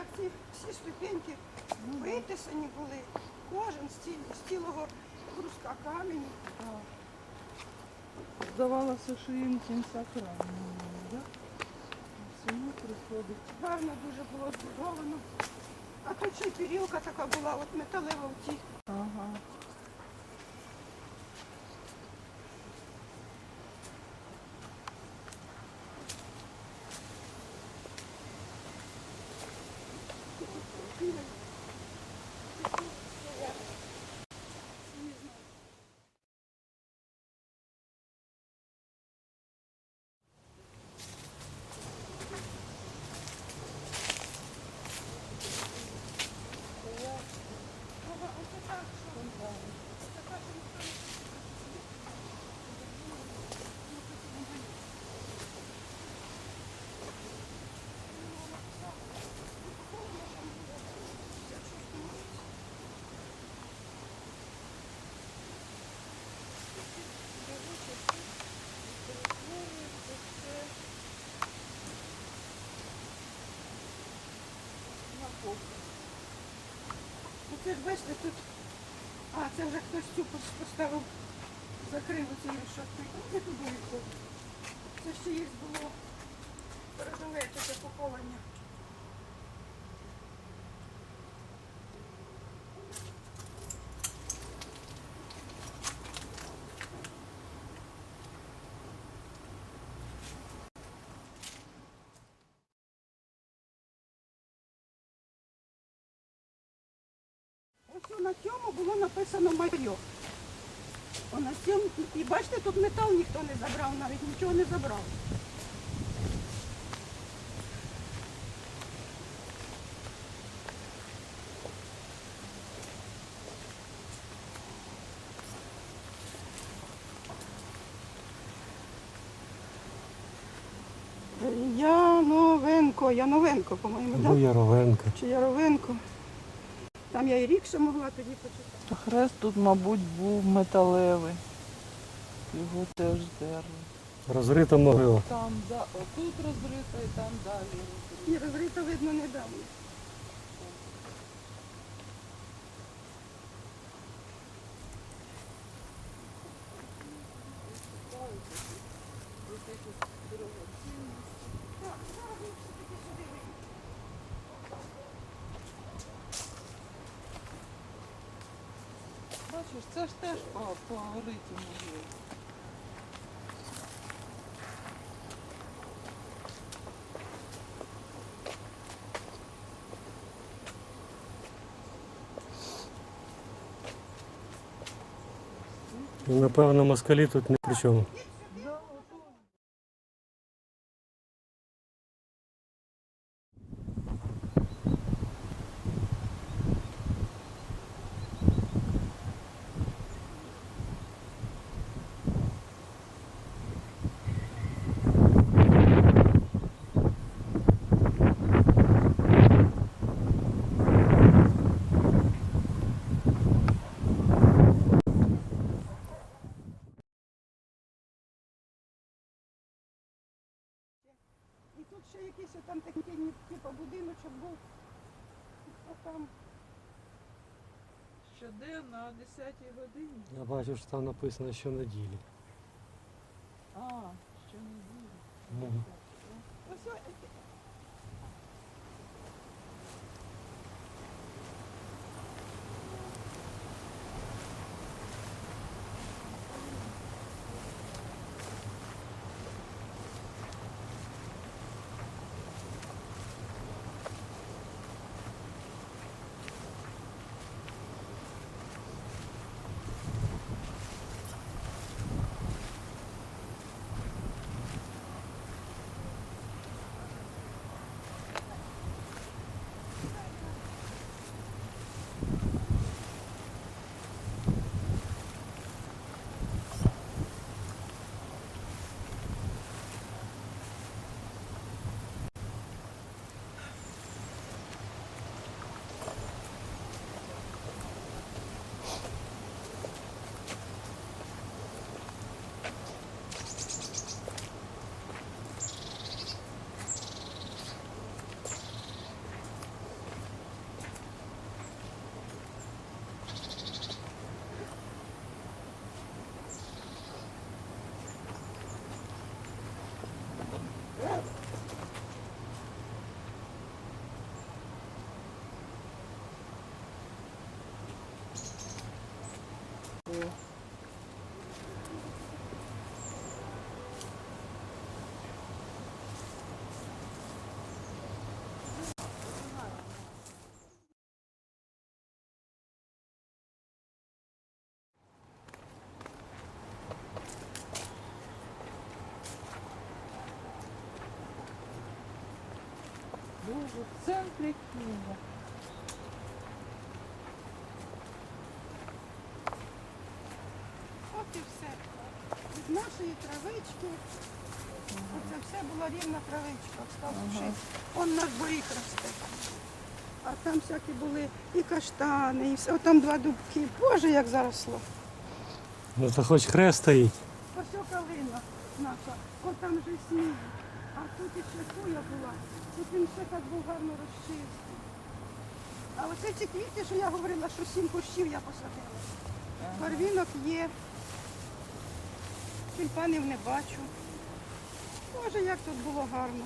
як ці всі ступеньки витисані були. Кожен з, ці, з цілого бруска каменю. Здавалося, що їм кінця краю немає, да? Всьому приходить. Гарно дуже було збудовано. А тут ще й пірілка така була, от металева в цій. Ага. Ну це ж бачите, тут. А, це вже хтось цю поставив, закрив оцю решоткою. Це туди йшло. Це ще їх було передове таке поховання. Ось на цьому було написано майо. О, на цьому, і бачите, тут метал ніхто не забрав, навіть нічого не забрав. Яновенко, Яновенко, по-моєму, так? Або Яровенка. Чи Яровенко. Там я і рік ще могла тоді почитати. Хрест тут, мабуть, був металевий. Його теж дерли. Розрита могила. Там, да, отут розрита і там далі. І розрита видно недавно. Бачиш, це ж теж по, по риті могили. І, Напевно, москалі тут ні при чому. І тут ще якийсь там такий типу будиночок був. А там Щоденно о 10 годині. Я бачу, що там написано щонеділі. А, щонеділі. Ось о- в центрі Києва. От і все. Від нашої травички. Оце все була рівна травичка. Став Ага. Он наш боріг росте. А там всякі були і каштани, і все. От там два дубки. Боже, як заросло. Ну то хоч хрест стоїть. Ось о калина наша. От там вже сніг. А тут іще туя була. Тут він все так був гарно розчистий. А оце ці квіти, що я говорила, що сім кущів я посадила. Барвінок є. Тюльпанів не бачу. Боже, як тут було гарно.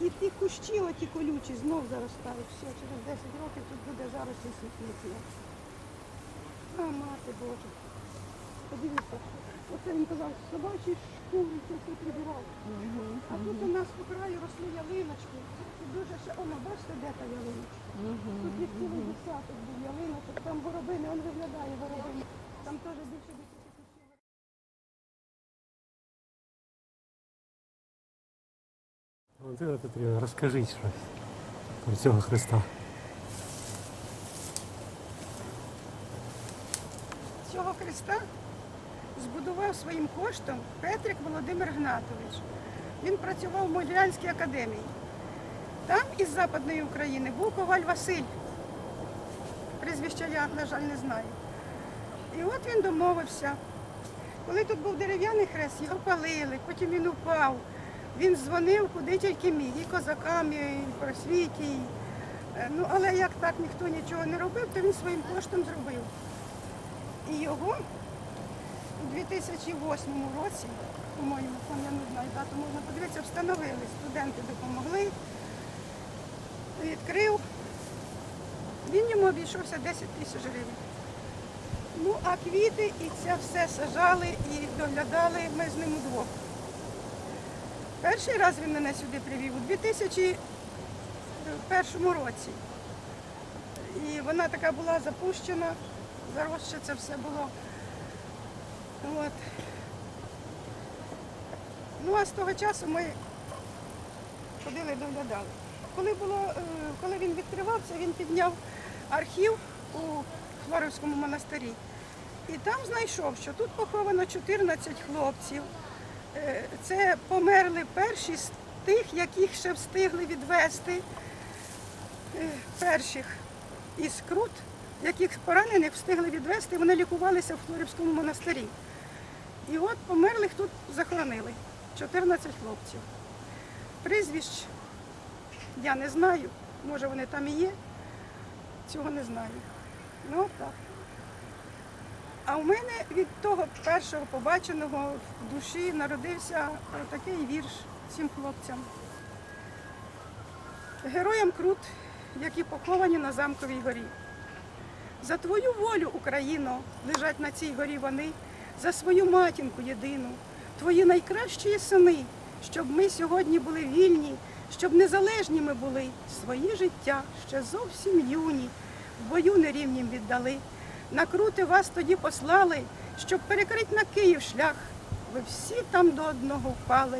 І ті кущі, оті колючі, знов заростають. Все, через 10 років тут буде зарості світлиці. А, мати Боже. Подивіться, оце він казав, собачі шкури це все прибирав. А тут у нас по краю росли ялиночки. І дуже ще, оно, бачите, де та ялиночка? Тут їх цілий десяток був ялиночок, там горобини, он виглядає горобини. Там теж більше десяти. Валентина Петрівна, розкажіть щось про цього Христа. Цього Христа збудував своїм коштом Петрик Володимир Гнатович. Він працював в Могилянській академії. Там із Западної України був Коваль Василь. Прізвища я, на жаль, не знаю. І от він домовився. Коли тут був дерев'яний хрест, його палили, потім він упав. Він дзвонив куди тільки міг, і козакам, і просвіті. е, Ну, але як так ніхто нічого не робив, то він своїм коштом зробив. І його у 2008 році, по-моєму, там я не знаю, дату можна подивитися, встановили. Студенти допомогли, відкрив. Він йому обійшовся 10 тисяч гривень. Ну, а квіти і це все сажали і доглядали ми з ним удвох. Перший раз він мене сюди привів у 2001 році. І вона така була запущена, заросше це все було. От. Ну а з того часу ми ходили доглядали. Коли, було, е, коли він відкривався, він підняв архів у Флорівському монастирі. І там знайшов, що тут поховано 14 хлопців. Е, Це померли перші з тих, яких ще встигли відвести е, перших із крут, яких поранених встигли відвести, вони лікувалися в Флорівському монастирі. І от померлих тут захоронили 14 хлопців. Прізвищ я не знаю, може вони там і є, цього не знаю. Ну так. А у мене від того першого побаченого в душі народився такий вірш цим хлопцям. Героям крут, які поховані на замковій горі. За твою волю, Україно, лежать на цій горі вони, за свою матінку єдину, твої найкращі сини, щоб ми сьогодні були вільні, щоб незалежні ми були, свої життя ще зовсім юні, в бою нерівнім віддали. На крути вас тоді послали, щоб перекрить на Київ шлях. Ви всі там до одного впали,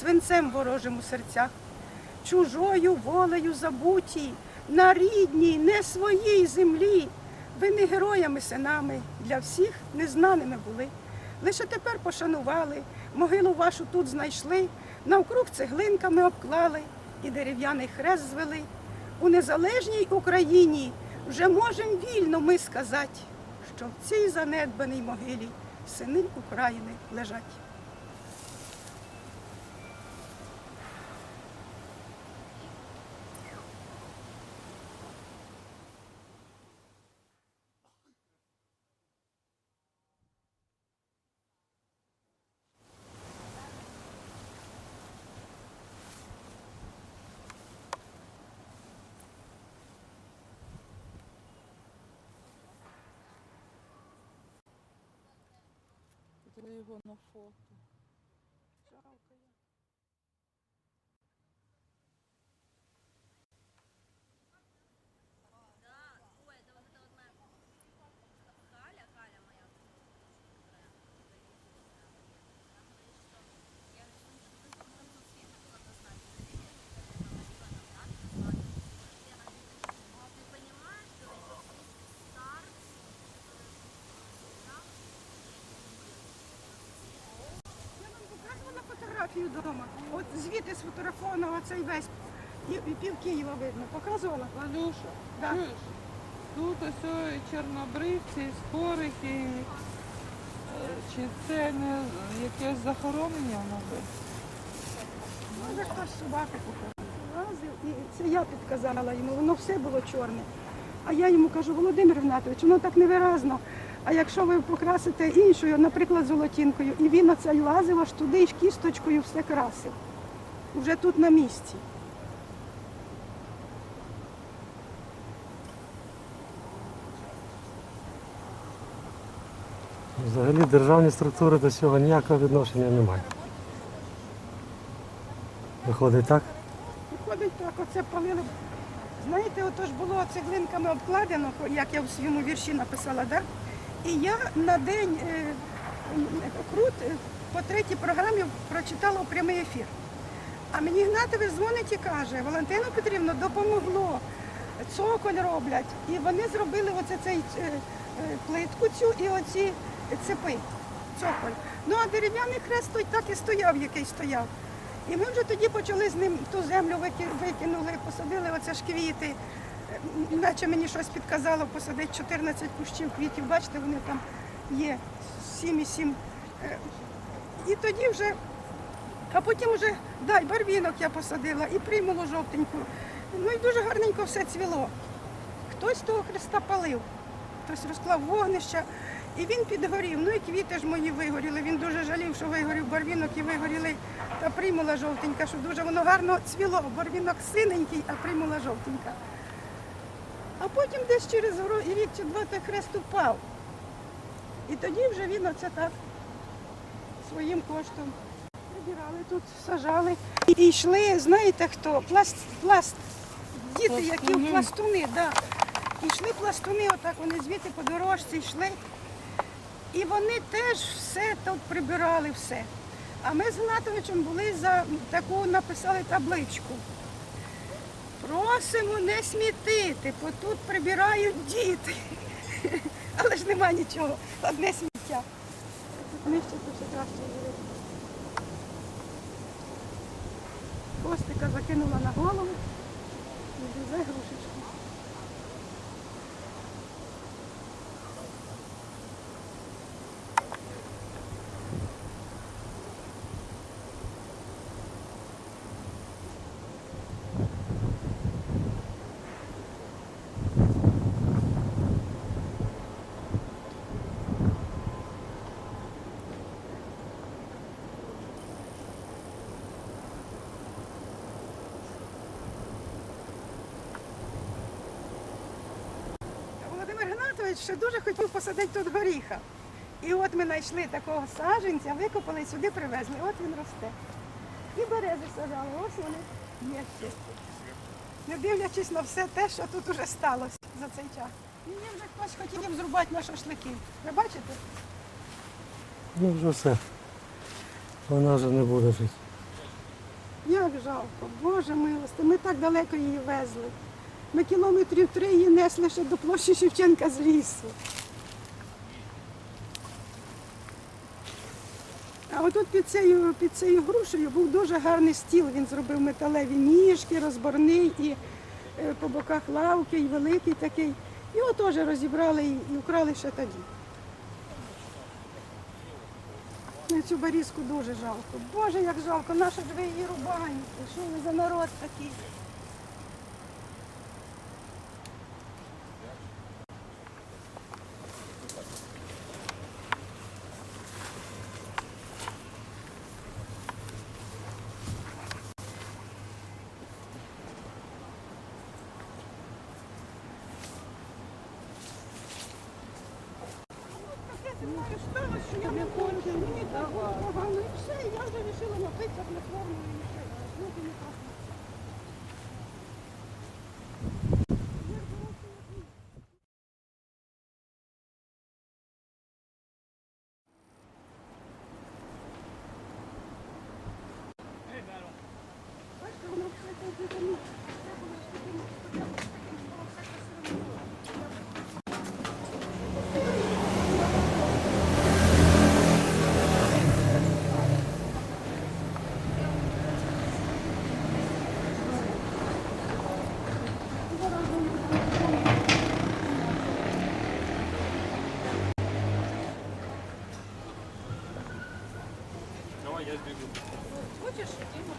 свинцем ворожим у серцях чужою волею забуті, на рідній, не своїй землі. Ви не героями синами, для всіх незнаними були. Лише тепер пошанували, могилу вашу тут знайшли, навкруг цеглинками обклали і дерев'яний хрест звели. У незалежній Україні вже можем вільно ми сказати, що в цій занедбаній могилі сини України лежать. Це його на фото. Фотографію вдома. От звідти сфотографовано оцей весь і, і пів Києва видно. Показувала? Валюша, Да. чуєш? Тут ось чорнобривці, скорики. Е, Чи це не якесь захоронення мабуть? Може хтось собаку лазив, і це я підказала йому, воно все було чорне. А я йому кажу, Володимир Гнатович, воно так невиразно. А якщо ви покрасите іншою, наприклад, золотінкою, і він оцей лазив аж туди і ж кісточкою все красив. Уже тут на місці. Взагалі державні структури до цього ніякого відношення не мають. Виходить так? Виходить так, оце палили. Знаєте, ото ж було цеглинками обкладено, як я в своєму вірші написала, да? І я на день е, крут е, по третій програмі прочитала прямий ефір. А мені Гнатович дзвонить і каже, Валентина Петрівна, допомогло, цоколь роблять. І вони зробили оце цей е, плитку цю і оці цепи, цоколь. Ну а дерев'яний хрест так і стояв, який стояв. І ми вже тоді почали з ним ту землю викинули, посадили оце ж квіти. Наче мені щось підказало посадити 14 кущів квітів. Бачите, вони там є 7,7. Е, І тоді вже, а потім вже дай барвінок я посадила і примулу жовтеньку. Ну і дуже гарненько все цвіло. Хтось того хреста палив, хтось розклав вогнища, і він підгорів. Ну і квіти ж мої вигоріли. Він дуже жалів, що вигорів барвінок і вигоріли та примула жовтенька, що дуже воно гарно цвіло. Барвінок синенький, а примула жовтенька. А потім десь через рік чи два той хрест упав. І тоді вже він оце так своїм коштом прибирали тут, сажали. І йшли, знаєте хто? Пласт, пласт. Діти, які в пластуни, да. І йшли пластуни, отак вони звідти по дорожці йшли. І вони теж все тут прибирали все. А ми з Гнатовичем були за таку написали табличку. Просимо не смітити, бо тут прибирають діти. Але ж нема нічого, одне сміття. Ми ще тут краще буде. Костика закинула на голову і везе грушечку. Гнатович ще дуже хотів посадити тут горіха. І от ми знайшли такого саджанця, викопали сюди, привезли. От він росте. І берези сажали, ось вони є ще. Не дивлячись на все те, що тут уже сталося за цей час. Мені вже хтось хотів зрубати на шашлики. Ви бачите? Ну вже все. Вона вже не буде жити. Як жалко, Боже милости, ми так далеко її везли. Ми кілометрів три її несли ще до площі Шевченка з лісу. А отут під цією, під цією грушею був дуже гарний стіл. Він зробив металеві ніжки, розборний і е, по боках лавки, і великий такий. Його теж розібрали і, украли ще тоді. На цю барізку дуже жалко. Боже, як жалко, наша ж ви її рубаєте. Що ви за народ такий? Таке зі мною сталося, що я не хочу. Мені все, я вже вирішила напитися на форму і все. Ну, ти не так. Бачите, воно все так буде. Хочеш? Діма?